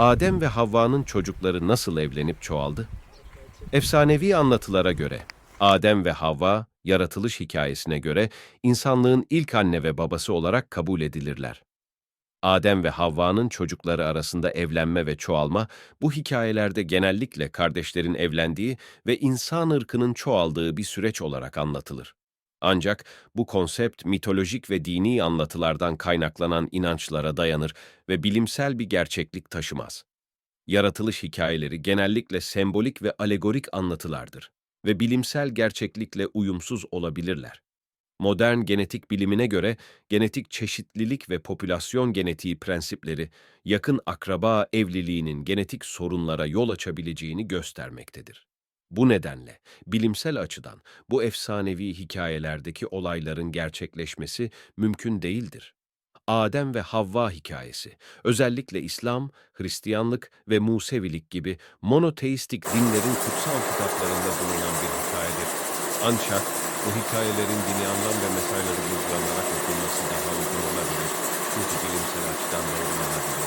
Adem ve Havva'nın çocukları nasıl evlenip çoğaldı? Efsanevi anlatılara göre Adem ve Havva, yaratılış hikayesine göre insanlığın ilk anne ve babası olarak kabul edilirler. Adem ve Havva'nın çocukları arasında evlenme ve çoğalma, bu hikayelerde genellikle kardeşlerin evlendiği ve insan ırkının çoğaldığı bir süreç olarak anlatılır. Ancak bu konsept mitolojik ve dini anlatılardan kaynaklanan inançlara dayanır ve bilimsel bir gerçeklik taşımaz. Yaratılış hikayeleri genellikle sembolik ve alegorik anlatılardır ve bilimsel gerçeklikle uyumsuz olabilirler. Modern genetik bilimine göre genetik çeşitlilik ve popülasyon genetiği prensipleri yakın akraba evliliğinin genetik sorunlara yol açabileceğini göstermektedir. Bu nedenle bilimsel açıdan bu efsanevi hikayelerdeki olayların gerçekleşmesi mümkün değildir. Adem ve Havva hikayesi, özellikle İslam, Hristiyanlık ve Musevilik gibi monoteistik dinlerin kutsal kitaplarında bulunan bir hikayedir. Ancak bu hikayelerin dini anlam ve mesajları vurgulanarak okunması daha uygun olabilir. Çünkü bilimsel açıdan doğru